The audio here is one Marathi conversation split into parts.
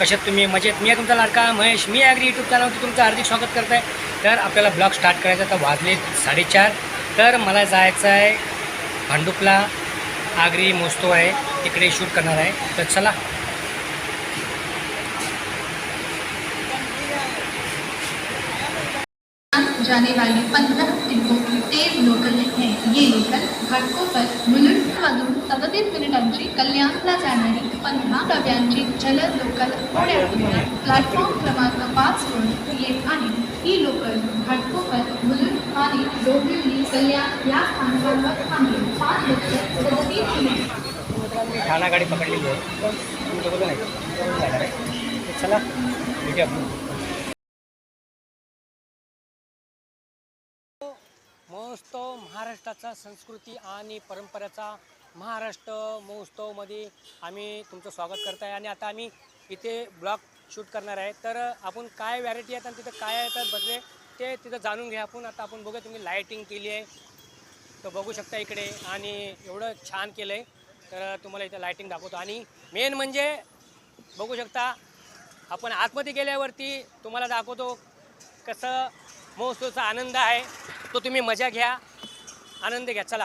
कशात तुम्ही? मजेत मी आहे तुमचा लाडका महेश. मी ॲग्री यूट्यूब चॅनलवरती तुमचं हार्दिक स्वागत करत आहे तर आपल्याला ब्लॉग स्टार्ट करायचा तर वाजले साडेचार. तर मला जायचं आहे भांडुपला आगरी मोजतो आहे. तिकडे शूट करणार आहे. तर चला. जाने वाली पंद्रह दिनों की तेज लोकल है ये लोकल घाटकोपर मुलुंडमधून सदतीस मिनिटांची कल्याणला जाणारी पंधरा डब्यांची जलद लोकल पुण्यातून. प्लॅटफॉर्म क्रमांक पाचवर येत आहे. ही लोकल घाटकोपर मुलुंड आणि डोंबिवली कल्याण या स्थानकांवर थांबेल पाच लोकल सदतीस मिनिट. मी ठाणा गाडी पकडलेली आहे नाही? जाणार आहे तर महाराष्ट्राचा संस्कृती आणि परंपरेचा महाराष्ट्र महोत्सवमध्ये आम्ही तुमचं स्वागत करत आहे. आणि आता आम्ही इथे ब्लॉग शूट करणार आहे. तर आपण काय व्हॅरायटी आहेत आणि तिथं काय येतात बदले ते तिथं जाणून घ्या. आपण आता आपण बघूया तुम्ही लाईटिंग केली आहे. तर बघू शकता इकडे. आणि एवढं छान केलं आहे तर तुम्हाला इथं लाईटिंग दाखवतो. आणि मेन म्हणजे बघू शकता आपण आतमध्ये गेल्यावरती तुम्हाला दाखवतो कसं महोत्सवाचा आनंद आहे. तो तुम्ही मजा घ्या. आनंद घ्या चला.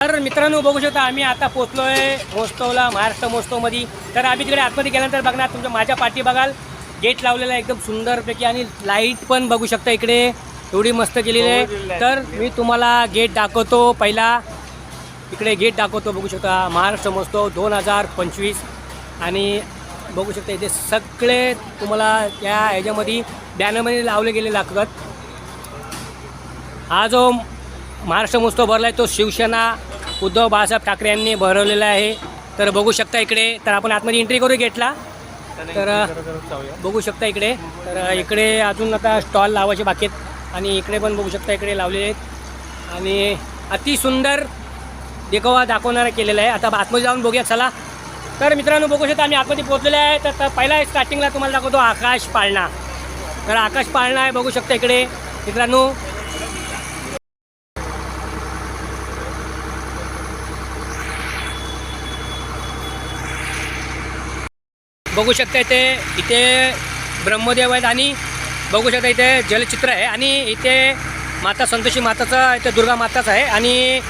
तर मित्रांनो बघू शकता आम्ही आता पोचलो आहे महोत्सवला महाराष्ट्र महोत्सवमध्ये. तर आम्ही तिकडे आतमध्ये गेल्यानंतर बघणार तुमच्या माझ्या पाठी बघाल. गेट लावलेला आहे एकदम सुंदरपैकी आणि लाइट पण बघू शकता इकडे. एवढी मस्त केलेली आहे. तर मी तुम्हाला गेट दाखवतो पहिला. इकडे गेट दाखवतो बघू शकता महाराष्ट्र महोत्सव दोन हजार पंचवीस. आणि बघू शकता इथे सगळे तुम्हाला त्या ह्याच्यामध्ये बॅनरमध्ये लावले गेले लागतात. हा जो महाराष्ट्र महोत्सव भरला आहे तो शिवसेना उद्धव बाळासाहेब ठाकरे यांनी भरवलेला आहे. तर बघू शकता इकडे तर आपण आतमध्ये एंट्री करू गेटला. तर बघू शकता इकडे. तर इकडे अजून आता स्टॉल लावायचे बाकी आहेत. आणि इकडे पण बघू शकता इकडे लावलेले आहेत. आणि अति सुंदर देखावा दाखवणारा केलेला आहे. आता आतमध्ये जाऊन बघूया चला. तर मित्रांनो बघू शकता आम्ही आतमध्ये पोहोचलेले आहे. तर तर पहिला स्टार्टिंगला तुम्हाला दाखवतो आकाश पाळणा. तर आकाश पाळणा आहे बघू शकता इकडे. मित्रांनो बघू शकता इथे इथे ब्रह्मदेव आहेत आणि बघू शकता इथे जलचित्र आहे आणि इथे माता संतोषी माताचा इथे दुर्गा माताच आहे आणि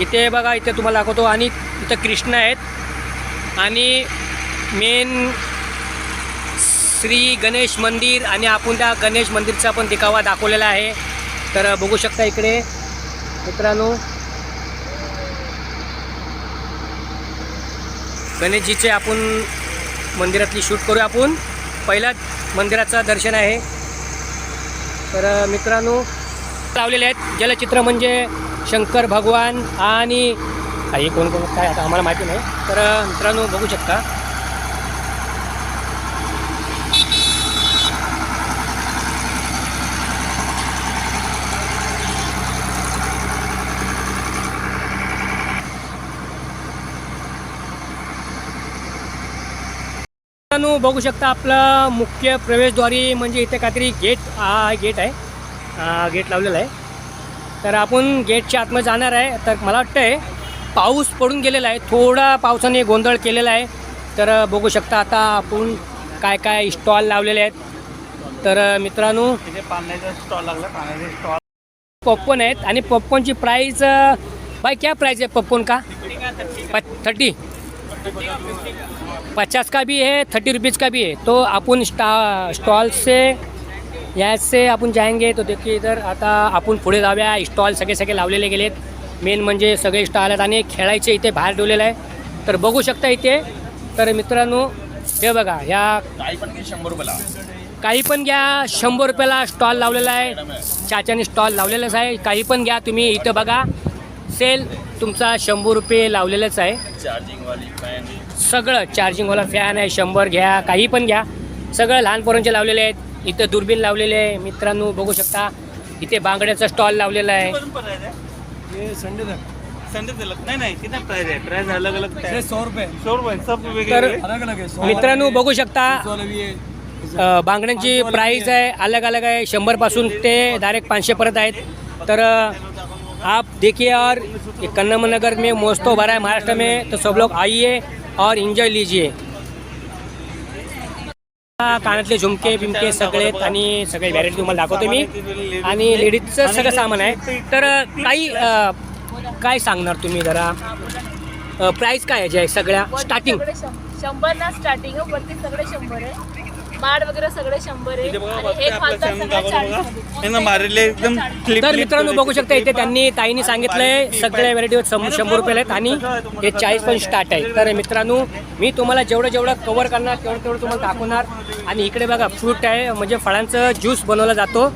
इथे बघा इथे तुम्हाला दाखवतो आणि इथं कृष्ण आहेत. आणि मेन श्री गणेश मंदिर आणि आपण त्या गणेश मंदिरचा पण दिखावा दाखवलेला आहे. तर बघू शकता इकडे मित्रांनो. गणेशजीचे आपण मंदिरातली शूट करू आपण. पहिला मंदिराचं दर्शन आहे. तर मित्रांनो लावलेले आहेत. जलचित्र म्हणजे शंकर भगवान आणि काही कोण कोण? काय आता आम्हाला माहिती नाही. तर मित्रांनो बघू शकता. मित्रांनो बघू शकता आपलं मुख्य प्रवेशद्वारी म्हणजे इथे काहीतरी गेट हा गेट आहे. गेट लावलेला आहे. तर आपण गेटच्या आतमध्ये जाणार आहे. तर मला वाटतं आहे पाऊस पडून गेलेला आहे. थोडा पावसाने गोंधळ केलेला आहे. तर बघू शकता आता आपण काय काय स्टॉल लावलेले आहेत. तर मित्रांनो पाण्याचा स्टॉल लागला. पाण्याचा स्टॉल पॉपकॉर्न आहेत. आणि पॉपकॉर्नची प्राईस भाई क्या प्राइस है पॉपकॉर्न का? थर्टी पचास का भी है थर्टी रुपीज़ का भी है। तो अपन स्टा स्टॉल से यहाँ से आपण जाएंगे तो देखिए इधर आता आपण पुढे जाऊया स्टॉल सगळे सगळे लावलेले गेलेत। मेन म्हणजे सगळे स्टॉल आहेत आणि खेळायचे इथे बाहेर ठेवलेलं आहे. तर बघू शकता इथे. तर मित्रांनो हे बघा या काही पण शंभर रुपयाला काही पण घ्या शंभर रुपयाला स्टॉल लावलेला आहे. चाच्याने स्टॉल लावलेलाच आहे. काही पण घ्या तुम्ही इथं बघा. सेल तुमचा शंभर रुपये लावलेलंच आहे. चार्जिंग वाली. सगळं चार्जिंगवाला फॅन आहे शंभर घ्या काही पण घ्या. सगळं लहान पोरांचे लावलेले आहेत. इथं दुर्बीण लावलेले आहे. मित्रांनो बघू शकता. इथे बांगड्याचा स्टॉल लावलेला आहे. प्राइस संडे प्राइस प्राइस मित्रांनो बघू शकता. वाले बांगड्यांची प्राईस आहे. अलग अलग है शंभरपासून ते डायरेक्ट पाचशेपर्यंत आहेत. तर आप देखिए और ये कन्नम नगर में महोत्सव भरा है महाराष्ट्र में. तो सब लोग आइए. और एन्जॉय लीजिए। कानातले झुमके बिमके सगळे आणि सगळे व्हॅरायटी तुम्हाला दाखवतो मी. आणि लेडीजचं सगळं सामान आहे. तर काही काय सांगणार तुम्ही जरा? प्राईस काय आहे जे सगळ्या? स्टार्टिंग शंभर ना स्टार्टिंग वरती सगळे शंभर आहे. माड वगैरे सगळे शंभर आहे आणि सगळं चाळीसमध्ये. मारले एकदम तर मित्रांनो. बघू शकता इथे त्यांनी ताईने सांगितलंय सगळ्या व्हरायटीवर शंभर रुपयाला आहेत आणि हे चाळीस पण स्टार्ट आहे. तर मित्रांनो मी तुम्हाला जेवढं जेवढं कव्हर करणार तेवढं तेवढं तुम्हाला दाखवणार. आणि इकडे बघा फ्रूट आहे म्हणजे फळांचं ज्यूस बनवला जातो.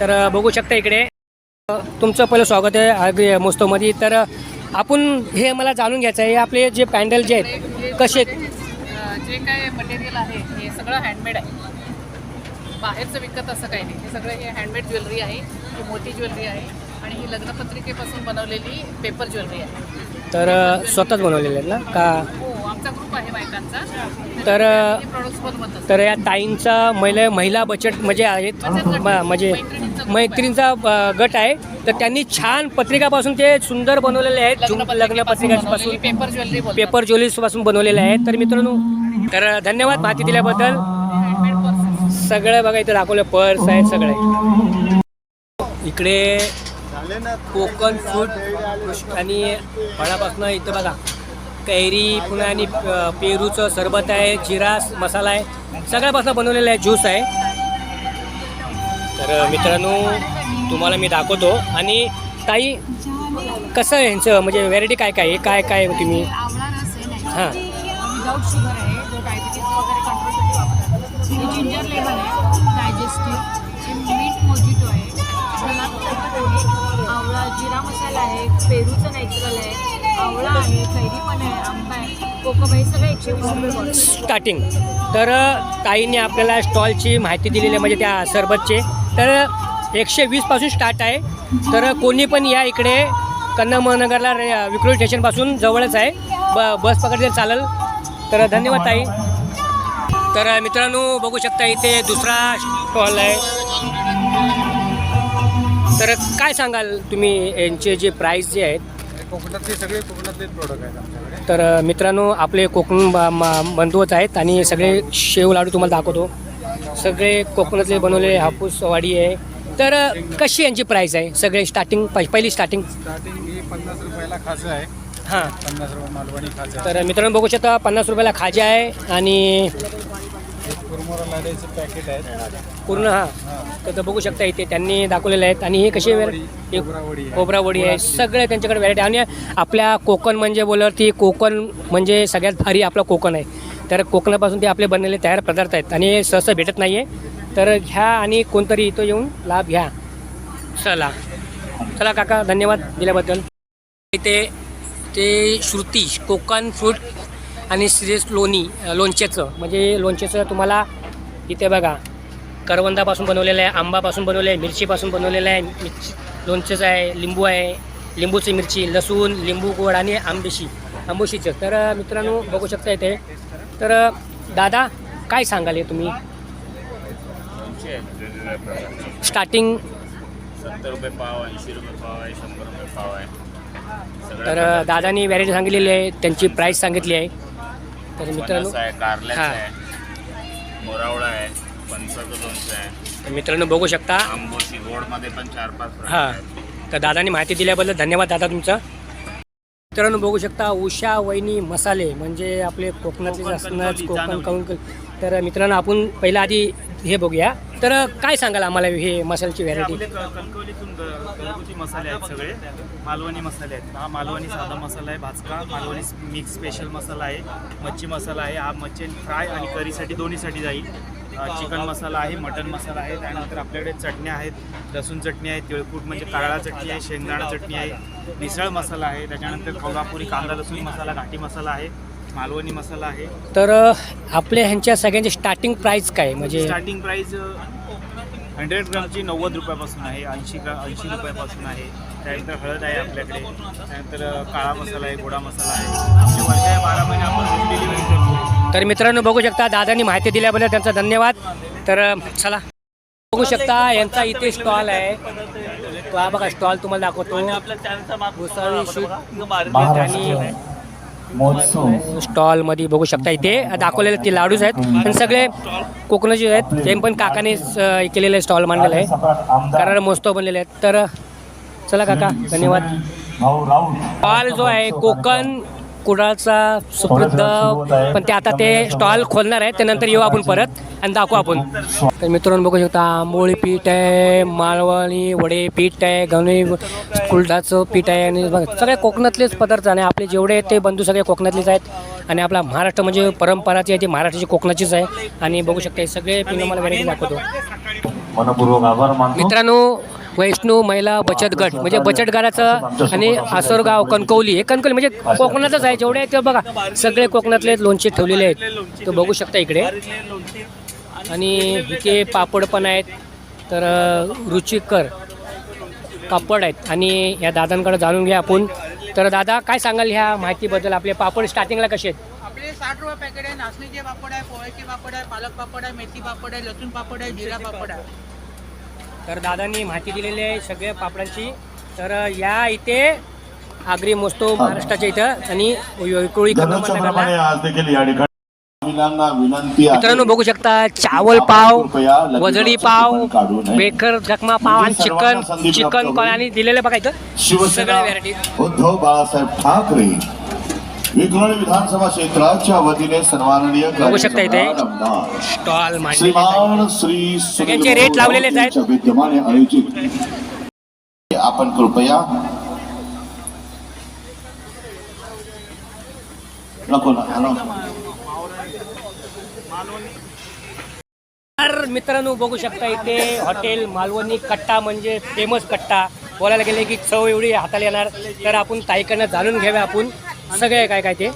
तर बघू शकता इकडे. तुमचं पहिलं स्वागत आहे आग्री मोस्तोमध्ये. तर आपण हे मला जाणून घ्यायचं आहे हे आपले जे पॅन्डल जे आहेत कसे आहेत? अं, जे काय मटेरियल आहे सगळं हँडमेड आहे. बाहेरचं विकत असं काही नाही. हे सगळं हे हँडमेड ज्वेलरी आहे. ही मोठी ज्वेलरी आहे. आणि ही लग्नपत्रिकेपासून बनवलेली पेपर ज्वेलरी आहे. तर स्वतःच बनवलेले आहेत ना? का? हो आमचा ग्रुप आहे बायकांचा. तर प्रोडक्ट्स तर या ताईंचा महिला महिला बचत म्हणजे आहेत. म- म्हणजे मैत्रिणींचा अ, गट आहे. तर त्यांनी छान पत्रिकापासून ते सुंदर बनवलेले आहेत. लग्न पत्रिकापासून पेपर ज्वेलरी पेपर ज्वेलरीजपासून बनवलेले आहेत. तर मित्रांनो तर धन्यवाद माहिती दिल्याबद्दल. सगळं बघा इथे दाखवलं पर्स आहेत सगळे. इकडे कोकण फ्रूट आणि फळापासून इथं बघा कैरी पुन्हा आणि पेरूचं सरबत आहे जिरा मसाला आहे. सगळ्यापासून बनवलेलं आहे ज्यूस आहे. तर मित्रांनो तुम्हाला मी दाखवतो. आणि ताई कसं आहे यांचं म्हणजे व्हॅरायटी काय काय आहे? काय काय तुम्ही? हां. हे आहे. डायजेस्टिव्ह. मीठ मोजिटो आहे. गुलाब आहे आवळा जिरा मसाला आहे पेरूचं नॅचरल आहे आवळा आहे कैरी पण आहे आंबा आहे कोकोबा सगळं एकशे वीस रुपये बॉटल स्टार्टिंग तर ताईने आपल्याला स्टॉलची माहिती दिलेली आहे म्हणजे त्या सरबतचे. तर एकशे वीसपासून स्टार्ट आहे. तर कोणी पण या इकडे कन्नमनगरला महानगरला विक्रोळी स्टेशनपासून जवळच आहे. ब बस पकडले चालेल. तर धन्यवाद ताई. तर मित्रांनो बघू शकता इथे दुसरा स्टॉल आहे. तर काय सांगाल तुम्ही यांचे जे प्राईस जे आहेत? कोकणातले सगळे कोकणातले प्रोडक्ट आहेत आमच्याकडे. तर मित्रांनो आपले कोकण बंधूच आहेत आणि सगळे शेव लाडू तुम्हाला दाखवतो. सगळे कोकणातले बनवलेले हापूस वाडी आहे. तर कशी यांची प्राईस आहे? सगळे स्टार्टिंग पहिली स्टार्टिंग स्टार्टिंग ही पन्नास रुपयाला खाजं आहे. हां. पन्नास रुपये मालवणी खाजं तर मित्रांनो बघू शकता पन्नास रुपयाला खाजा आहे आणि एक कुरमुरा लाड्याचे पॅकेट आहेत पूर्ण हां. तर ते बघू शकता इथे त्यांनी दाखवलेले आहेत. आणि हे कसे खोबरावडी खोबरावडी आहे. सगळे त्यांच्याकडे व्हरायटी आणि आपल्या कोकण म्हणजे बोलवरती कोकण म्हणजे सगळ्यात भारी आपला कोकण आहे. तर कोकणापासून ते आपले बनलेले तयार पदार्थ आहेत. आणि हे सहसा भेटत नाही आहे तर घ्या आणि कोणतरी इथं येऊन लाभ घ्या. चला. चला काका धन्यवाद दिल्याबद्दल. इथे ते श्रुती कोकण फ्रूट आणि श्रेष्ठ लोणी अ, लोणच्याचं. म्हणजे लोणच्याचं तुम्हाला इथे बघा करवंदापासून बनवलेलं आहे आंबापासून बनवलेलं आहे मिरचीपासून बनवलेलं आहे मिरची लोणचंचं आहे लिंबू आहे लिंबूची मिरची लसूण लिंबू गोड आणि आंबेशी आंबोशीचं. तर मित्रांनो बघू शकता इथे. तर दादा काय सांगाल हे तुम्ही? स्टार्टिंग? सत्तर रुपये पाव ऐंशी रुपये पाव आहे शंभर रुपये पाव आहे. तर दादानी व्हॅरायटी सांगितलेली आहे त्यांची प्राईस सांगितली आहे. तर मित्रांनो फणस आहे कारल्याचं हां. आहे मोरावळा आहे फणसाचं लोणचं आहे तर मित्रांनो बघू शकता आंबोशी गोडमध्ये पण चार पाच प्रकार हां आहेत. तर दादानी माहिती दिल्याबद्दल धन्यवाद दादा तुमचं मित्रांनो बघू शकता उषा वैनी मसाले म्हणजे आपले कोकणातले कोकण असणार कोकण. काऊन तर मित्रांनो आपण पहिला आधी हे बघूया. तर काय सांगाल आम्हाला हे मसाल्याची व्हॅरायटी कणकवलीतून घरगुती मसाले आहेत सगळे. मालवणी मसाले आहेत. हा मालवणी साधा मसाला आहे भाजका. मालवणी मिक्स स्पेशल मसाला आहे. मच्छी मसाला आहे. हा मच्छी फ्राय आणि करीसाठी दोन्हीसाठी जाईल. चिकन मसाला आहे मटन मसाला आहे. त्यानंतर आपल्याकडे चटण्या आहेत. लसूण चटणी आहे तिळकूट म्हणजे कारळा चटणी आहे शेंगदाणा चटणी आहे. मिसळ मसाला आहे त्याच्यानंतर कोल्हापुरी कांदा लसूण मसाला घाटी मसाला आहे मालवणी मसाला आहे. तर आपल्या ह्यांच्या सगळ्यांची स्टार्टिंग प्राईस काय म्हणजे स्टार्टिंग प्राइस हंड्रेड ग्रामची नव्वद रुपयापासून आहे ऐंशी ग्रा ऐंशी रुपयापासून आहे. त्यानंतर हळद आहे आपल्याकडे. त्यानंतर काळा मसाला आहे गोडा मसाला आहे. आमच्या वर्षा बारा महिने आपण होम डिलिव्हरी करतो. तर मित्रांनो बघू शकता दादानी माहिती दिल्याबद्दल त्यांचा धन्यवाद. तर चला. बघू शकता यांचा इथे स्टॉल आहे. तो हा बघा स्टॉल तुम्हाला दाखवतो. भुसावळी शूट आणि महोत्सव स्टॉलमध्ये बघू शकता इथे. दाखवलेले ते लाडूच आहेत. आणि सगळे कोकणाचे आहेत ते पण काकाने केलेले स्टॉल मांडलेले आहे कराड महोत्सव बनलेले आहेत. तर चला काका धन्यवाद. स्टॉल जो आहे कोकण कुडाळचा सुप्रसिद्ध पण ते आता ते स्टॉल खोलणार आहे त्यानंतर येऊ आपण परत आणि दाखवू आपण. तर मित्रांनो बघू शकता आंबोळी पीठ आहे मालवणी वडे पीठ आहे गणे कुलडाचं पीठ आहे आणि सगळे कोकणातलेच पदार्थ आणि आपले जेवढे ते बंधू सगळे कोकणातलेच आहेत. आणि आपला महाराष्ट्र म्हणजे परंपराची आहे ती महाराष्ट्राची कोकणाचीच आहे. आणि बघू शकता हे सगळे पिनं मला व्हरायटी दाखवतो. मनपूर्वक आभार मानतो. मित्रांनो वैष्णव महिला बचत गट. म्हणजे बचत गटाचं आणि आसोरगाव कणकवली. हे कणकवली म्हणजे कोकणातच आहे. जेवढे आहेत ते बघा सगळे कोकणातले लोणचे ठेवलेले आहेत. तो बघू शकता इकडे. आणि इथे पापड पण आहेत. तर रुचिकर पापड आहेत. आणि या दादांकडे जाणून घ्या आपण. तर दादा काय सांगाल ह्या माहितीबद्दल? आपले पापड स्टार्टिंगला कसे आहेत? आपले साठ रुपये पॅकेट आहे. नाचणीचे पापड आहे पोळ्याचे पापड आहे पालक पापड आहे मेथी पापड आहे लसूण पापड आहे जिरा पापड आहे. तर दादांनी माहिती दिलेली आहे सगळ्या पापडांची. तर या इथे आगरी मोस्तो महाराष्ट्राच्या इथं आणि प्रमाणे मित्रांनो बघू शकता चावल पाव वजडी पाव. बेकर जखमा पाव आणि चिकन चिकन आणि दिलेलं बघा इथं. सगळ्या व्हरायटी उद्धव बाळासाहेब ठाकरे विधानसभा क्षेत्राच्या वतीने सन्माननीय बघू शकता इथे. स्टॉल. श्रीमान श्री सगळ्यांचे रेट लावलेलेच आहेत. विद्यमाने आयोजित आपण कृपया नको. तर मित्रांनो बघू शकता इथे हॉटेल मालवणी कट्टा म्हणजे फेमस कट्टा बोलायला गेले की चव एवढी हाताला येणार तर आपण ताईकडनं जाणून घ्यावे आपण सगळे काय काय ते?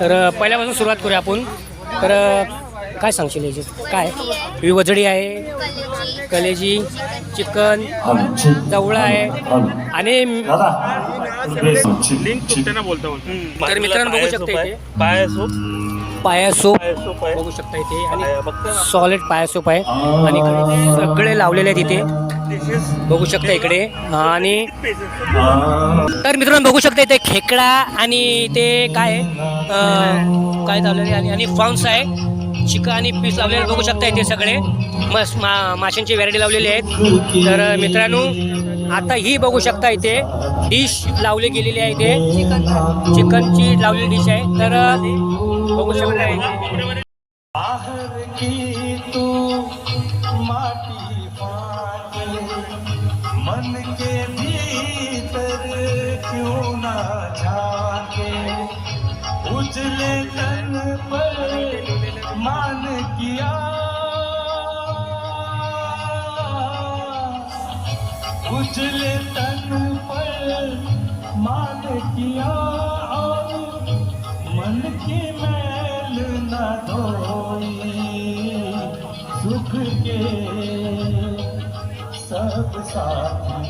तर पहिल्यापासून सुरुवात करूया आपण. तर काय सांगशील याची काय? ही वजडी आहे कलेजी चिकन जवळा आहे आणि लिंक तुटताना बोलता बोलता तर मित्रांनो बघू शकता इथे. पाय सूप. पाया सूप पाय सूप आहे. बघू शकता इथे. आणि बघता सॉलिड पाया सूप आहे. आणि सगळे लावलेले आहेत इथे. बघू शकता इकडे. आणि तर मित्रांनो बघू शकता इथे खेकडा आणि ते काय अं, काय लावलेले आणि आणि फॉन्स आहे. चिकन आणि पीस लावलेले. बघू शकता इथे सगळे. मस्त मा माशांची व्हरायटी लावलेली आहेत. तर मित्रांनो आता ही बघू शकता इथे. डिश लावली गेलेली आहे इथे. चिकनची लावलेली डिश आहे. तर अं, न धोई सुख के सब साथी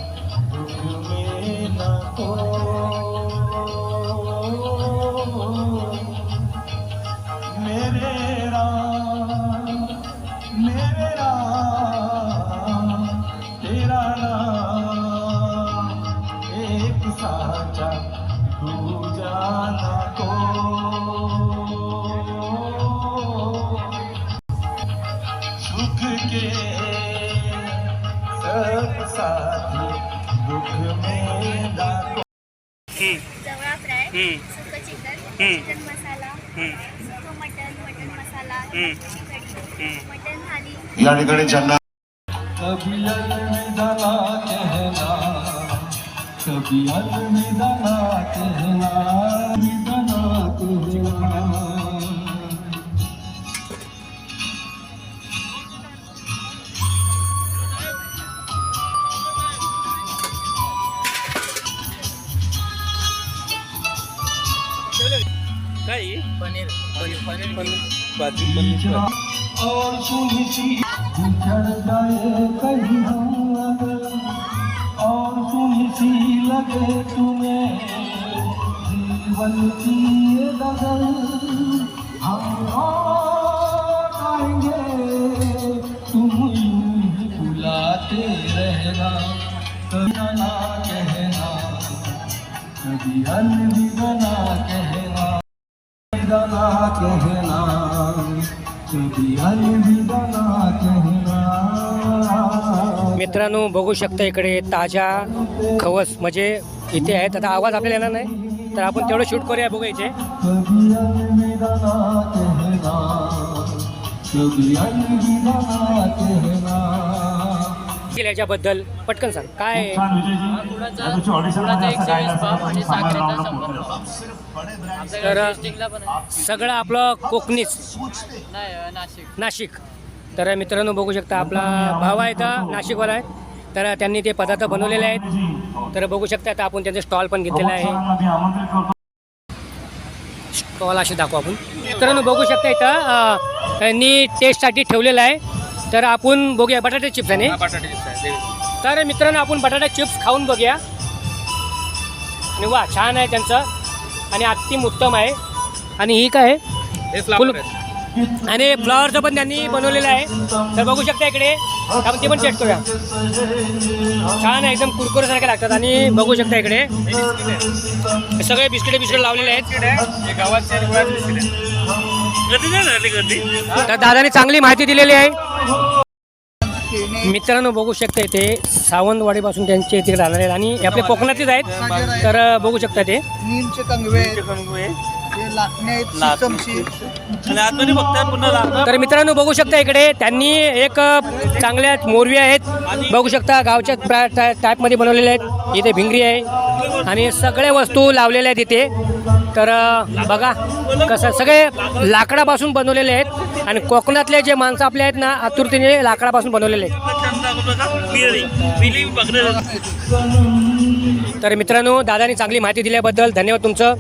दुख में न को या ठिकाणी ज्यांना कभी अलविदा ना कहना कभी अलविदा ना कहना अलविदा ना कहना और सुनी सी कहीं हम और सुनी सी लगे तुम्हें जीवन की ये नजर हम आएंगे तुम यूं ही। बुलाते रहना कभी ना कहना कभी अलविदा ना कहना मित्रांनो बघू शकता इकडे ताजा खवस. म्हणजे इथे आहेत. आता आवाज आपल्याला येणार नाही. तर आपण तेवढं शूट करूया बघू इथे. कभी अलविदा ना कहना कभी अलविदा ना कहना केलं याच्याबद्दल पटकन सांग काय आहे? तर सगळं आपलं कोकणीच. नाशिक. तर मित्रांनो बघू शकता आपला भाव आहे तर नाशिकवाला आहे. तर त्यांनी ते पदार्थ बनवलेले आहेत. तर बघू शकता आता आपण त्यांचे स्टॉल पण घेतलेला आहे. स्टॉल असे दाखवू आपण. मित्रांनो बघू शकता इथं त्यांनी टेस्टसाठी ठेवलेलं आहे. तर आपण बघूया बटाटे चिप्स आहे ना? बटाटे चिप्स आहे. तर मित्रांनो आपण बटाटा चिप्स खाऊन बघूया. आणि वा छान आहे त्यांचं. आणि अतिम उत्तम आहे. आणि ही काय आहे? हे फुल फ्लावर आहे आणि फ्लॉवरचं पण त्यांनी बनवलेलं आहे. तर बघू शकता इकडे. आपण ते पण टेस्ट करूया. छान आहे एकदम कुरकुरीसारखे लागतात. आणि बघू शकता इकडे. हे सगळे बिस्किटे बिस्किट लावलेले आहेत. हे बिस्किट आहे नाही झाली तर दादाने चांगली माहिती दिलेली आहे. मित्रांनो बघू शकता इथे सावंतवाडीपासून त्यांचे इथे राहणार आहेत आणि हे आपले कोकणातलेच आहेत तर बघू शकता ते. नीमचे कंगवे हे तर मित्रांनो बघू शकता इकडे त्यांनी एक चांगल्या मोरवी आहेत. बघू शकता गावच्या टाईपमध्ये बनवलेल्या आहेत. इथे भिंगरी आहे. आणि सगळ्या वस्तू लावलेल्या आहेत इथे. तर बघा कसं सगळे लाकडापासून बनवलेले आहेत आणि कोकणातले जे माणसं आपले आहेत ना आतुरतेने लाकडापासून बनवलेले आहेत. तर मित्रांनो दादानी चांगली माहिती दिल्याबद्दल धन्यवाद तुमचं.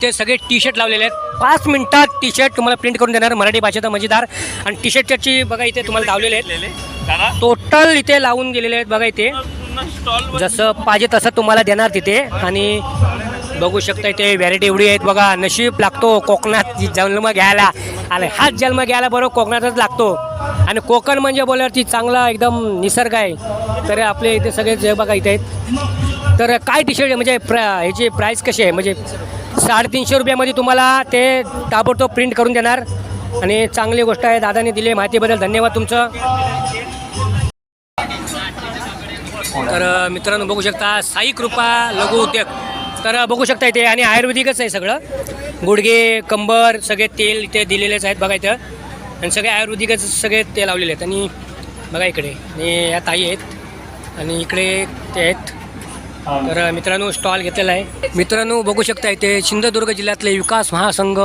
ते सगळे टी शर्ट लावलेले आहेत. पाच मिनिटात टी शर्ट तुम्हाला प्रिंट करून देणार मराठी भाषेचा मजेदार. आणि टी शर्टची बघा इथे तुम्हाला लावलेले आहेत. टोटल इथे लावून गेलेले आहेत बघा इथे. जसं पाहिजे तसं तुम्हाला देणार तिथे. आणि बघू शकता ते व्हॅरायटी एवढी आहेत बघा. नशीब लागतो कोकणात जन्म घ्यायला. आणि हाच जन्म घ्यायला बरोबर कोकणातच लागतो. आणि कोकण म्हणजे बोलल्यावरती चांगला एकदम निसर्ग आहे. तर आपले इथे सगळे जे बघा इथे आहेत. तर काय टी शर्ट म्हणजे प्र ह्याची प्राईस कशी आहे? म्हणजे साडेतीनशे रुपयामध्ये तुम्हाला ते ताबडतोब प्रिंट करून देणार. आणि चांगली गोष्ट आहे दादाने दिली माहितीबद्दल. धन्यवाद तुमचं. तर मित्रांनो बघू शकता साई कृपा लघु उद्योग. तर बघू शकता इथे आणि आयुर्वेदिकच आहे सगळं. गुडघे कंबर सगळे तेल इथे दिलेलेच आहेत बघा इथं. आणि सगळे आयुर्वेदिकच सगळे ते लावलेले आहेत. आणि बघा इकडे आणि या ताई आहेत. आणि इकडे ते आहेत. तर मित्रांनो स्टॉल घेतलेला आहे. मित्रांनो बघू शकता इथे सिंधुदुर्ग जिल्ह्यातले विकास महासंघ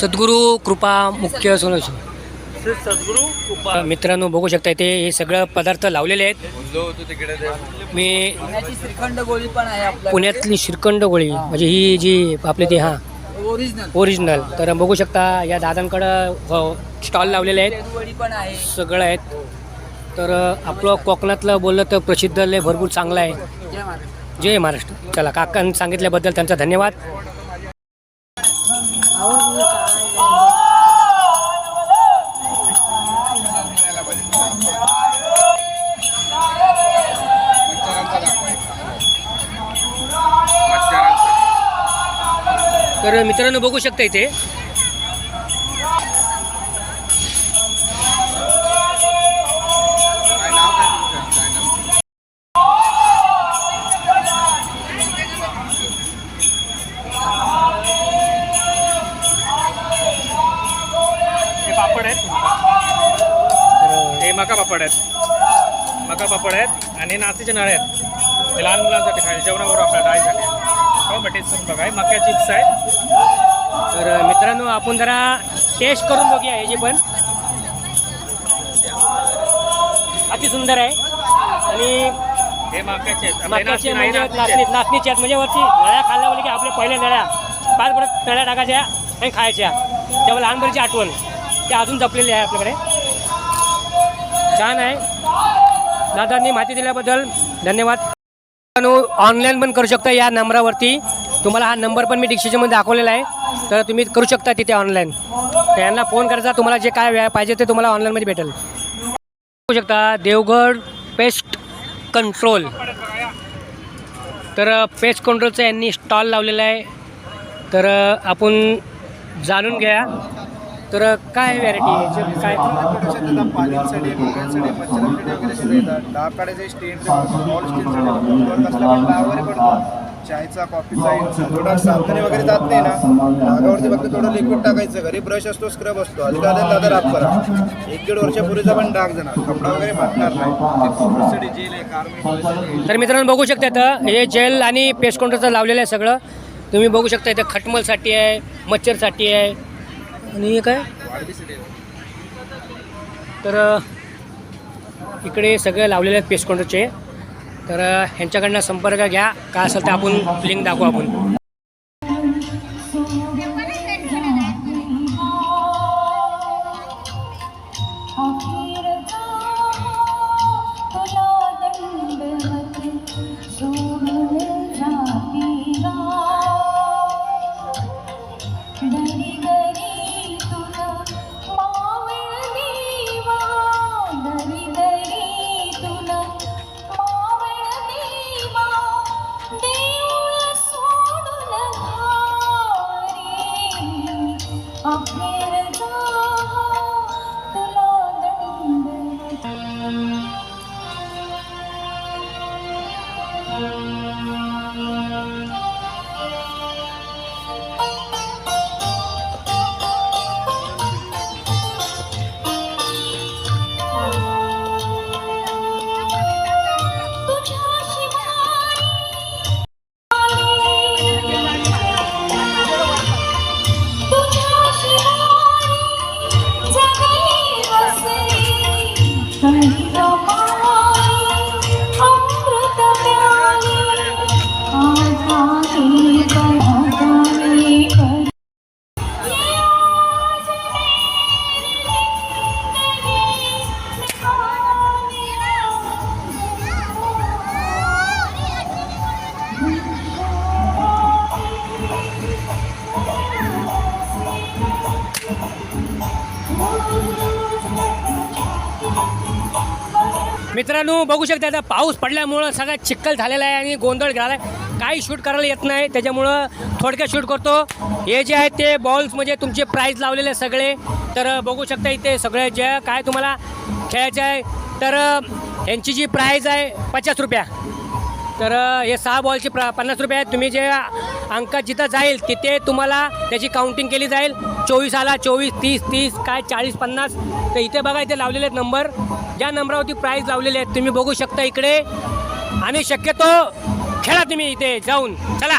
सद्गुरू कृपा मुख्य सोनस सद्गुरू मित्रांनो बघू शकता इथे हे सगळं पदार्थ लावलेले आहेत. मी श्रीखंड गोळी पण आहे पुण्यातली श्रीखंड गोळी म्हणजे ही जी आपली ती हां. ओरिजिनल ओरिजिनल तर बघू शकता या दादांकडं स्टॉल लावलेले आहेत. सगळं आहेत. तर आपलं कोकणातलं बोललं तर प्रसिद्ध लय भरपूर चांगलं आहे. जय महाराष्ट्र. चला काकांनी सांगितल्याबद्दल त्यांचा धन्यवाद. तर मित्रांनो बघू शकता इथे. पापड आहेत. हे मका पापड आहेत. मका पापड आहेत आणि नाचीचे नळे आहेत. लहान मुलांसाठी खायला जेवणाबरोबर आपल्या डाळीसाठी हो टेस्ट करून बघा मक्या चिप्स आहेत. तर मित्रांनो आपण जरा टेस्ट करून बघूया ह्याची पण. अति सुंदर आहे. आणि हे मक्याचे आहेत. आपले मक्याचे नाचणी म्हणजे नाचणीचे नाचणी आहेत. म्हणजे वरती नळ्या खाल्ल्या म्हणजे की आपल्या पहिल्या नळ्या पाच परत नळ्या टाकायच्या आणि खायच्या. तेव्हा लहानपणीची आठवण. ते अजून जपलेली आहे आपल्याकडे. छान आहे. दादांनी माहिती दिल्याबद्दल धन्यवाद. ऑनलाईन पण करू शकता या नंबरावरती. तुम्हाला हा नंबर पण मी डिस्क्रिप्शनमध्ये दाखवलेला आहे. तर तुम्ही करू शकता तिथे ऑनलाईन त्यांना फोन करायचा तुम्हाला जे काय वेळ पाहिजे ते तुम्हाला ऑनलाईनमध्ये भेटेल. बघू शकता देवगड पेस्ट कंट्रोल तर पेस्ट कंट्रोलचं यांनी स्टॉल लावलेला आहे. तर आपण जाणून घ्या. तर काय व्हॅरायटी आहे? काय पालीसाठी मुलांसाठी मच्छरांसाठी वगैरे सगळे येतात. डाग काढायचे ऑल वगैरे पडतो चायचा कॉफीचा थोडा साबणाने वगैरे जात नाही ना. डागावरती फक्त थोडं लिक्विड टाकायचं. घरी ब्रश असतो स्क्रब असतो. आधी दादा राब करा एक दीड वर्षापूर्वीचा पण डाग जाणार कपडा वगैरे फाटणार नाही. जेल आहे तर मित्रांनो बघू शकता इथं हे जेल आणि पेस्ट काउंटरचं लावलेलं आहे सगळं. तुम्ही बघू शकता इथं खटमलसाठी आहे मच्छरसाठी आहे. आणि हे काय? तर इकडे सगळे लावलेले आहेत पेस्ट काउंटरचे तर ह्यांच्याकडनं संपर्क घ्या. का असेल तर आपण लिंक दाखवू आपण. मित्रांनो बघू शकता आता पाऊस पडल्यामुळं सगळा चिखल झालेला आहे आणि गोंधळ झाला आहे. काही शूट करायला येत नाही त्याच्यामुळं थोडक्यात शूट करतो. हे जे आहे ते बॉल्स म्हणजे तुमचे प्राईज लावलेले सगळे. तर बघू शकता इथे सगळे जे काय तुम्हाला खेळायचं आहे. तर यांची जी प्राईज आहे पचास रुपया. तर हे सहा बॉलचे प्र पन्नास रुपये आहेत. तुम्ही जे अंकात जिथं जाईल तिथे तुम्हाला त्याची काउंटिंग केली जाईल. चोवीस आला चोवीस तीस तीस काय चाळीस पन्नास. तर इथे बघा इथे लावलेले आहेत नंबर ज्या नंबरावरती प्राईज लावलेले आहेत तुम्ही बघू शकता इकडे. आणि शक्यतो खेळा तुम्ही इथे जाऊन. चला.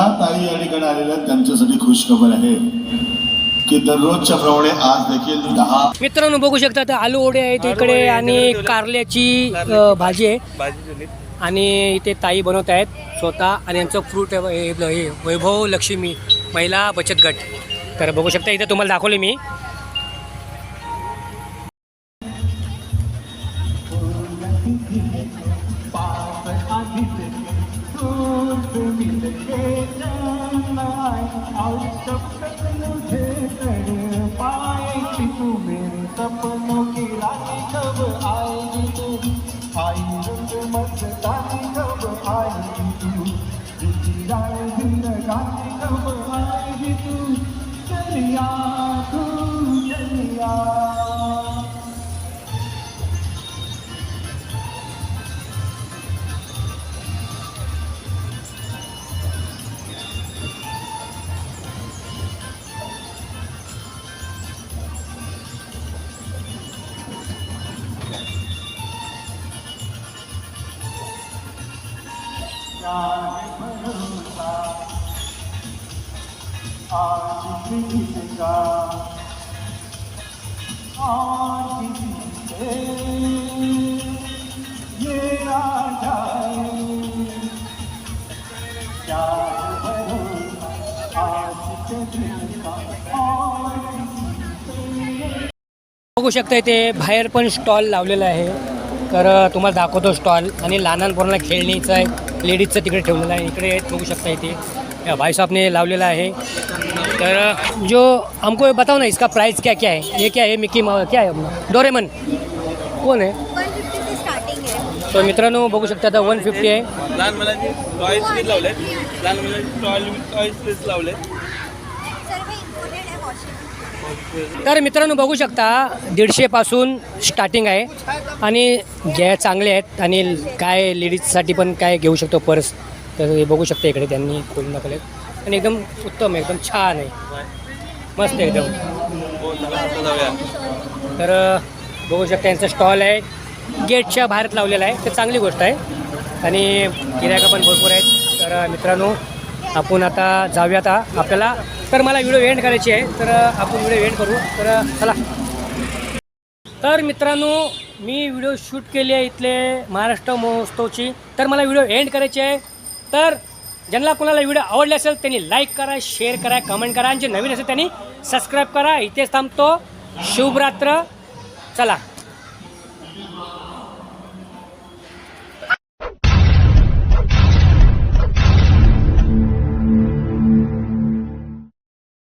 ज्या ताई या ठिकाणी आलेल्या आहेत. त्यांच्यासाठी खुश खबर आहे की दररोजच्या प्रमाणे आज देखील दहा मित्रांनो बघू शकता आलू ओढे आहेत इकडे आणि कारल्याची अ, भाजी. आहे. आणि इथे ताई बनवत आहेत स्वतः आणि यांचं फ्रूट हे वैभव लक्ष्मी महिला बचत गट. तर बघू शकता इथे तुम्हाला दाखवले मी. ये आ बघू शकता इथे बाहेर पण स्टॉल लावलेला आहे. तर तुम्हाला दाखवतो स्टॉल. आणि लहान पोरांना खेळणीचं आहे. लेडीजचं तिकडे ठेवलेलं आहे. इकडे बघू शकता इथे. या भाई साहब ने लावलेला आहे. तर जो हमको ये बताओ ना इसका प्राइस क्या क्या है? ये क्या है? मिकी माउ क्या है अपना? डोरेमन कोण आहे है तर मित्रांनो बघू शकता आता वन फिफ्टी आहे. लहान मुलांचे टॉयज लावले लहान मुलांचे टॉय टॉयज लावले तर मित्रांनो बघू शकता दीडशेपासून स्टार्टिंग आहे. आणि घ्या चांगले आहेत आणि काय लेडीजसाठी पण काय घेऊ शकतो पर्स तर हे बघू शकता इकडे त्यांनी खोलून दाखवले आणि एकदम उत्तम आहे एकदम छान आहे. मस्त आहे एकदम. तर बघू शकता यांचा स्टॉल आहे. गेटच्या बाहेर लावलेला आहे तर चांगली गोष्ट आहे. आणि गिरायका पण भरपूर आहेत. तर मित्रांनो आपण आता जाऊयात आता आपल्याला तर मला व्हिडिओ एंड करायची आहे तर आपण व्हिडिओ एंड करू. तर चला. तर मित्रांनो मी व्हिडिओ शूट केली आहे इथले महाराष्ट्र महोत्सवची. तर मला व्हिडिओ एंड करायची आहे. तर ज्यांना कोणाला व्हिडिओ आवडले असेल त्यांनी लाईक करा शेअर करा कमेंट करा. आणि जे नवीन असेल त्यांनी सबस्क्राईब करा. इथेच थांबतो. शुभरात्र. चला.